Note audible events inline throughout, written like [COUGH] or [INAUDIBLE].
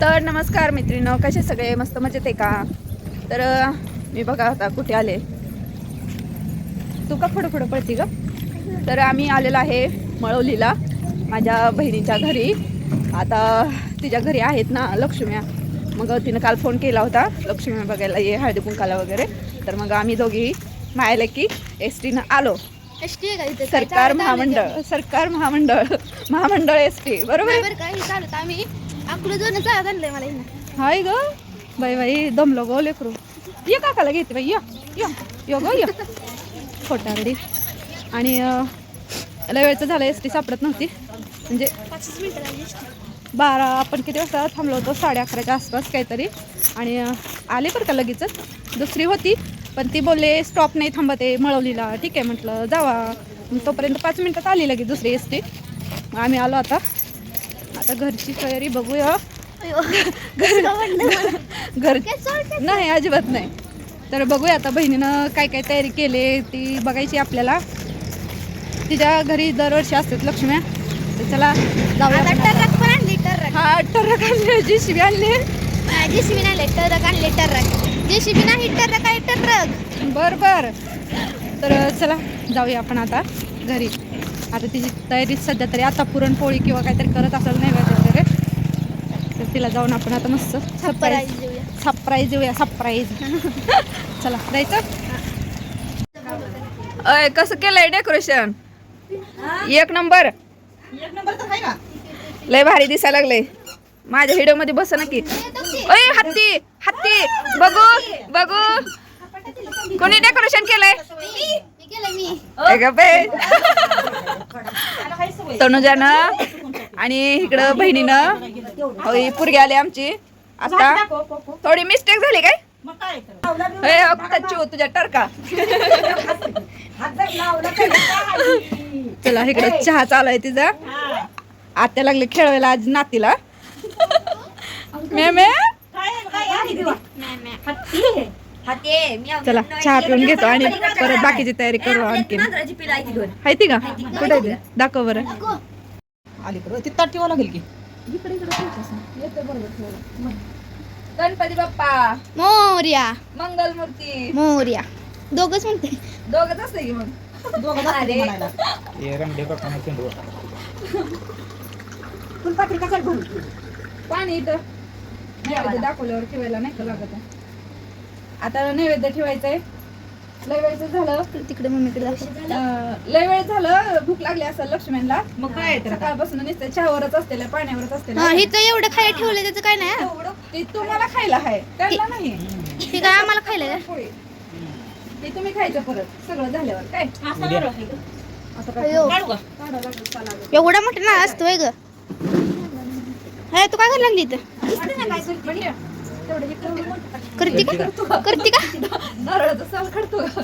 तर नमस्कार मैत्रिणी कसे सगळे? मस्त मजेत आहे का? तर मी बघा आता कुठे आले. तू का पुढं पुढं पळती ग? तर आम्ही आलेलो आहे मळवलीला माझ्या बहिणीच्या घरी. आता तिच्या घरी आहेत ना लक्ष्म्या. मग तिनं काल फोन केला होता. लक्ष्म्या बघायला ये हळदी कुंकाला वगैरे. तर मग आम्ही दोघी मायाला की एस टीनं आलो. का इथे? सरकार महामंडळ. सरकार महामंडळ. महामंडळ एस टी बरोबर आम्ही. हाय ग. बाई बाई दमलो गो लेकरू. ये काकाला घेते बाई या या यो गो या. खोटारडी. आणि लय वेळचं झालं एस टी सापडत नव्हती. म्हणजे बारा आपण किती वाजता थांबलो होतो? साडे अकराच्या आसपास काहीतरी. आणि आले बरं का लगेचच? दुसरी होती पण ती बोलले स्टॉप नाही थांबत आहे मळवलीला. ठीक आहे म्हटलं जावा. तोपर्यंत पाच मिनिटात आली लगेच दुसरी एस टी आम्ही आलो आता. आता घरची तयारी बघूया? घर? नाही अजिबात नाही. तर बघूया आता बहिणीनं काय काय तयारी केली ती बघायची आपल्याला. तिच्या घरी दरवर्षी असतात लक्ष्म्या. तर चला पण आणली हा आणले जेसीबी नाही आणले जेसीबी नाही आहे बर बर. तर चला जाऊया आपण आता घरी. आता तिची तयारी सध्या तरी आता पुरणपोळी किंवा काहीतरी करत असेल नाही वगैरे. तर तिला जाऊन आपण आता मस्त सरप्राईज सरप्राईज देऊया. सरप्राईज [LAUGHS] चला जायचं अय कसं केलंय डेकोरेशन एक नंबर. लय भारी दिसायला लागले माझ्या व्हिडिओमध्ये बस ना की. अय हत्ती हत्ती. बघू बघू. कोणी डेकोरेशन केलंय. तनुजानं आणि इकडं बहिणीनं. होय पुरगी आली आमची. आता थोडी मिस्टेक झाली काय? हे हो तुझ्या टरका. चला इकडं चहा चालू आहे तिचा. आत्या लागले खेळवायला आज नातीला. मे मे चला चहा पिऊन घेतो आणि परत बाकीची तयारी करू आणखी आहे ती का? कुठे आहे? दाखव बरं. अलीकडं. ती ताट ठेवावं लागेल की? गणपती बाप्पा. मोर्या. मंगल मूर्ती मोर्या. दोघच म्हणते. दोघच असते की मग. पाणी दाखवल्यावर ठेवायला नाही का लागत? आता नैवेद्य ठेवायचंय. लय वेळचं झालं. तिकडे मम्मीकडे लय वेळ झालं. भूक लागली असेल लक्ष्मणला मग काय? सकाळपासून नुसतं चहावरच असते पाण्यावरच असते हा इथं एवढं खायला ठेवलं त्याचं काय नाही हा. ते तुम्हाला खायला आहे. त्यांना नाही. हे काय आम्हाला खायला. ते तुम्ही खायचं परत. सगळं झाल्यावर. काय? असं काय अयो. काढू का? काढावं लागलं, चालावं. एवढा मोठा ना असतोय ग. हे तू काय करायला लागली इथं? करते का करते का नारळाचं साल काढतो का?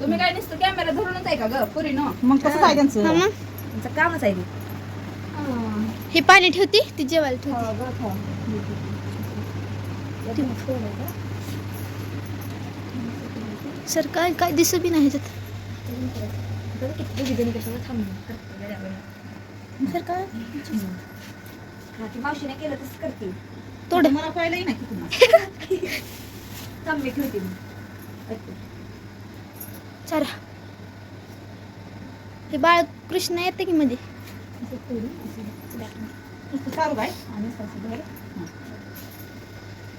तुम्ही काय नुसतं कॅमेरा धरूनच आहे का ग पुरी न? मग कसं काय हा त्यांचं मग? तुमचं कामच आहे ते. हे पाणी ठेवते ती जेवायला ठेवते. ग. सर काय काय दिसत बी नाही ह्याच्यात. सर काय मावशीने केलं तसं करते. तोड. मला कळलंही नाही की तुम्हाला. [LAUGHS] चांगली ठेवते. मी चला. हे बाळ कृष्ण येते की मध्ये? नुसतं चालू काय आणि सासू बाहेर.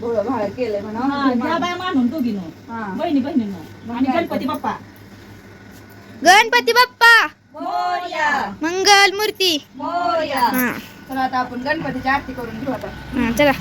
डोळं भाळ केलंय हा, म्हणा ज्या बाया मानून दोघीनं. हा. बहिणी बहिणीनं. आणि गणपती बाप्पा. गणपती बाप्पा! मोरया. मंगल मूर्ती. मोरया. हा. तर आता आपण गणपतीची आरती करून घेऊ आता. हा चला.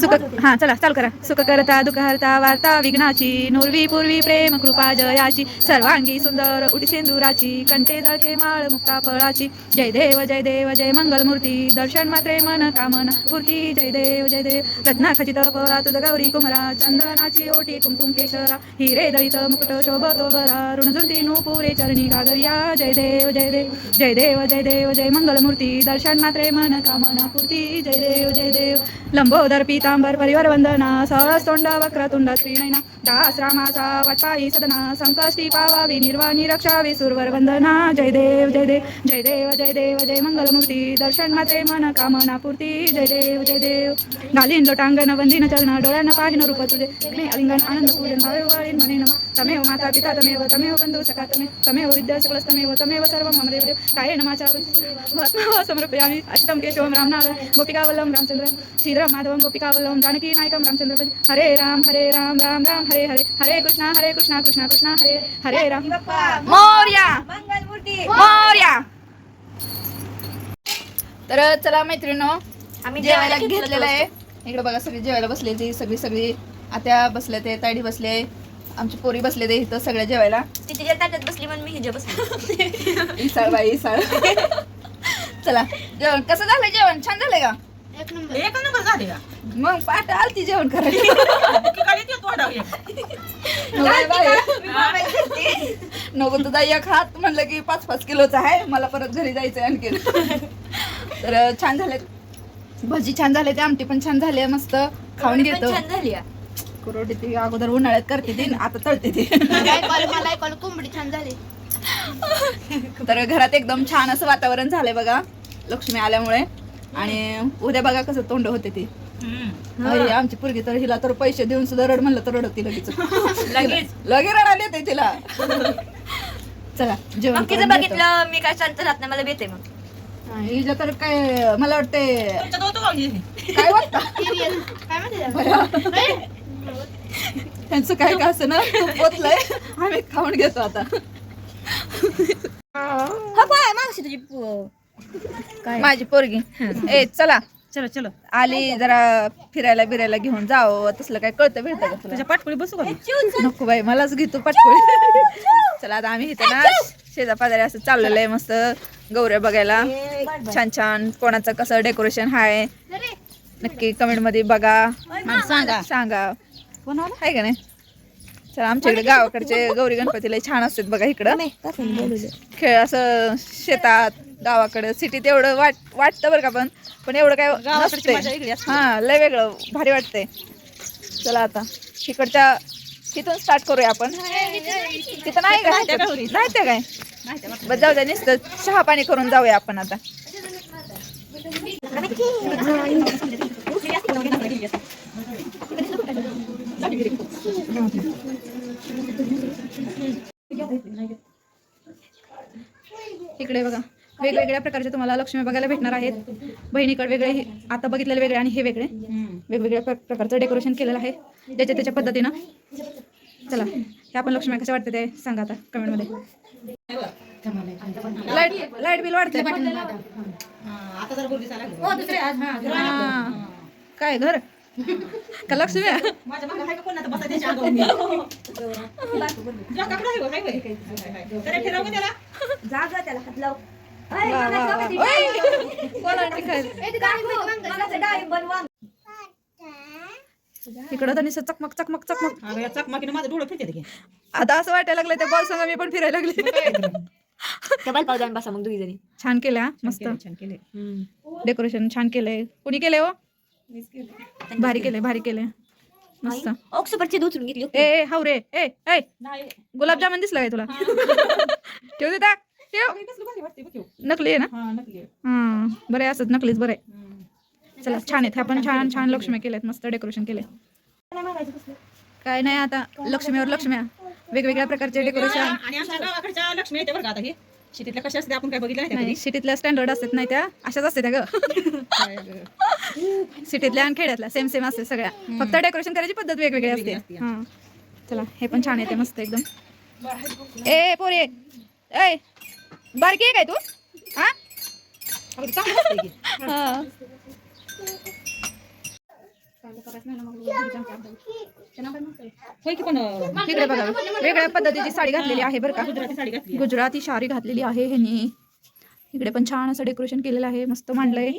सुख हा चला चालू करा. सुख करता दुःख हरता वार्ता विघ्नाची नुर्वी पूर्वी प्रेम कृपा जयाची सर्वांगी सुंदर उडी सेंदुराची कंठे जळके माळ मुक्ता फळाची. जय देव जय देव जय मंगल मूर्ती दर्शन मात्रे मन कामना पूर्ती जय देव जय देव. रत्ना खचित परा तुझ गौरी कुमरा चंदनाची ओटी कुमकुम केशरा हिरे दळित मुकुट शोभतो बरा ऋणझुंती नुपुरे चरणी गागरिया जय देव जय देव जय देव जय देव जय मंगल मूर्ती दर्शन मात्रे मन कामना पूर्ती जय देव जय देव. लंबोदर पिता पीतांबर परिवार वंदना सहस्तोंड वक्रतुंड श्रीनयना दास रामाचा वाटपाई सदना संकष्टी पावावी निर्वाणी रक्षावी सुरवर वंदना जय देव जय देव जय देव जय देव जय मंगलमूर्ती दर्शन मात्रे मन कामना पूर्ती जय देव जय देव। घालीन लोटांगण वंदिन चरण डोळ्यानं पाहिन रूप तुझे। मे अलिंगन आनंद पूजन भावे वळीन म्हणे नमा तमेव माता पिता तमेव तमेव बंधू सखा तमे तमेव विद्या सकलस्तमेव तमेव सर्व मम देव देव। काय नमाचा समर्पयामि। अष्टम केशवम राम नारायण गोपिकावल्लम रामचंद्र श्रीराम माधवम गोपिकावल्लम जानकी नायकम रामचंद्र हरे राम हरे राम राम राम हरे हरे। हरे कृष्णा हरे कृष्णा कृष्णा कृष्णा हरे हरे राम। मोर्या! मोर्या! तर चला मैत्रिणी आम्ही जेवायला घेतलेलं आहे. इकडे बघा सगळी जेवायला बसले ते सगळी सगळी आत्या बसले ते तायडी बसले आमची पोरी बसले ते इथं सगळ्या जेवायला. बसली म्हणून मी हिजे बसली. [LAUGHS] इसाळ बाई इसाळ. चला जेवण कसं झालंय जेवण? छान झालंय का? एक नंबर. एक नंबर झाले का? मग पाठ आलती जेवण करायला. [LAUGHS] की काय येते तोंडावर एक. [LAUGHS] नको तुझा एक हात म्हणलं की पाच पाच किलोचा आहे. मला परत घरी जायचंय आणखी [LAUGHS] तर छान झाले भजी छान झाले ते आमटी पण छान झाले मस्त खाऊन घेतो. छान झाली हा. कुरोडी ती अगोदर उन्हाळ्यात करते ती आता तळते ती. मला कोंबडी छान झाली. तर घरात एकदम छान असं वातावरण झालंय बघा लक्ष्मी आल्यामुळे. आणि उद्या बघा कसं तोंड होते ती. अरे, आमची पोरगी तर हिला तर पैसे देऊन सुद्धा रड म्हणलं तर रडती लगेच. [LAUGHS] लगेच. लगे रडायला येते तिला. चला जेवण मग तिचं करून घेतो. बघितलं मी काय शांत राहत नाही मला भेटे मग. हा, हिला तर काय मला वाटते. काय वाटतं? काय माहिती त्यांचं काय का असं ना तूप पोचलंय आम्ही खाऊन घेतो आता. हा. काय मागशी तुझी काय माझी पोरगी. ए चला. चलो चलो. आली जरा फिरायला बिरायला घेऊन जावं. तसलं काय कळतं भेटतं का तुला? तुझ्या पाठपुळी बसू का मी? नको बाई मलाच घेतो पाठपोळी चला आता आम्ही इथं ना शेजा पाजारी असं चाललेलं आहे मस्त. गौऱ्या बघायला. छान छान कोणाचं कसं डेकोरेशन आहे नक्की कमेंटमध्ये बघा आणि सांगा. सांगा. आहे का नाही? चला आमच्या इकडे गावाकडचे गौरी गणपतीला छान असतात बघा इकडं. खेळ असं शेतात गावाकडे सिटीत एवढं वाट वाटतं बरं का पण पण एवढं काय नसतंय. हा लय वेगळं भारी वाटतंय. चला आता इकडच्या तिथून स्टार्ट करूया आपण. तिथं नाही का? नाही त्या गौरी. नाही त्या काय? बरं जाऊ द्या नुसतं चहा पाणी करून जाऊया आपण आता. इकडे बघा वेगवेगळ्या प्रकारचे तुम्हाला लक्ष्मी बघायला भेटणार आहेत. बहिणीकडे वेगळे आता बघितलेले वेगळे आणि हे वेगळे. वेगवेगळ्या प्र- प्रकारचं डेकोरेशन केलेलं आहे. ज्याच्या त्याच्या पद्धतीनं. चला हे आपण लक्ष्मी कशा वाटते ते सांगा आता कमेंटमध्ये लाइट लाइट बिल हा. काय घर? का? माझ्या मागं का कोण आता बसा त्याच्या अंगावर मी? तुझ्या काकडं आहे का? आहे का? तरी फिरव का त्याला जागा त्याला हात लाव वा, वा, वा. ओय! कोणाची काय इकडं तर नुसतं चकमक चकमक चकमक. अगं, या चकमकीनं माझं डोळं फिरते की. आता असं वाटायला लागलं त्या बॉल संग मी पण फिरायला लागली. डबल पाव जाऊन बसा मग दोघी जणी. छान केलं मस्त. केले, छान केले. डेकोरेशन छान केलंय. कुणी केलंय हो? भारी केलंय. भारी केलंय. मस्त. ऑक्सफर्डची उचलून घेतली ए ए हाव रे. ए ए. गुलाबजामुन दिसला काय तुला? [LAUGHS] ठेव देता ठेव. नकली आहे ना? हा नकली आहे. हा बरे असत नकलीच बरे. हम्म. चला छान आहेत. आपण छान छान लक्ष्मी केलेत मस्त डेकोरेशन केले काय नाही आता लक्ष्मीवर लक्ष्म्या. वेगवेगळ्या प्रकारचे डेकोरेशन हे? शेतीतल्या कशा असते आपण काय बघितलं आहे? सिटीतल्या स्टँडर्ड असतात नाही त्या. अशाच असते त्या गं. सिटीतल्या आणि खेड्यातल्या सेम सेम असते सगळ्या. फक्त डेकोरेशन करायची पद्धत वेगवेगळी वेगळी असते. हा. चला हे पण छान येते मस्त एकदम. ए पोरे ए. बारकी आहे काय तू? हा? बघा. वेगळ्या पद्धतीची साडी घातलेली आहे बरं का. गुजराती साडी घातलेली आहे ह्यांनी. इकडे पण छान असं डेकोरेशन केलेलं आहे. मस्त मांडलंय.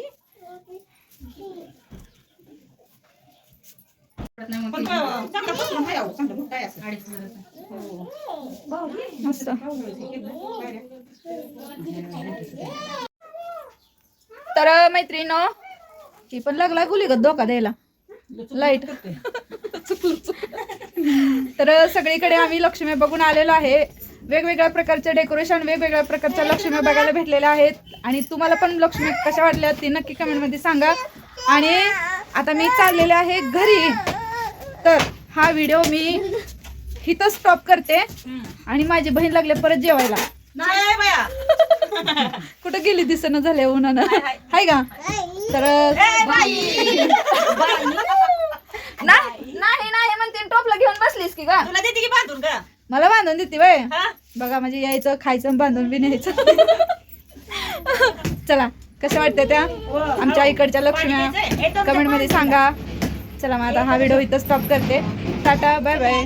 तर मैत्रीण ही पण लागला गुली ग धोका द्यायला. लाइट तर सगळीकडे आम्ही लक्ष्मी बघून आलेलो आहे. वेगवेगळ्या प्रकारचे डेकोरेशन वेगवेगळ्या प्रकारच्या लक्ष्मी बघायला भेटलेल्या आहेत. आणि तुम्हाला पण लक्ष्मी कशा वाटल्या ती नक्की कमेंटमध्ये सांगा. आणि आता मी चाललेले आहे घरी. तर हा व्हिडिओ मी इथं स्टॉप करते. आणि माझी बहीण लागले परत जेवायला. बाया. [LAUGHS] कुठं गेली दिसणं झाल्या उन्हानं? हाय का? तर [LAUGHS] नाही नाही नाही म्हणते टोपला घेऊन बसलीस की का मला बांधून देते वय. हा? बघा म्हणजे यायचं खायचं बांधून बी न्यायचं. चला कसं वाटतं त्या? आमच्या इकडच्या लक्ष्म्या कमेंटमध्ये सांगा. चला मग आता हा व्हिडिओ इथं स्टॉप करते. Tata bye bye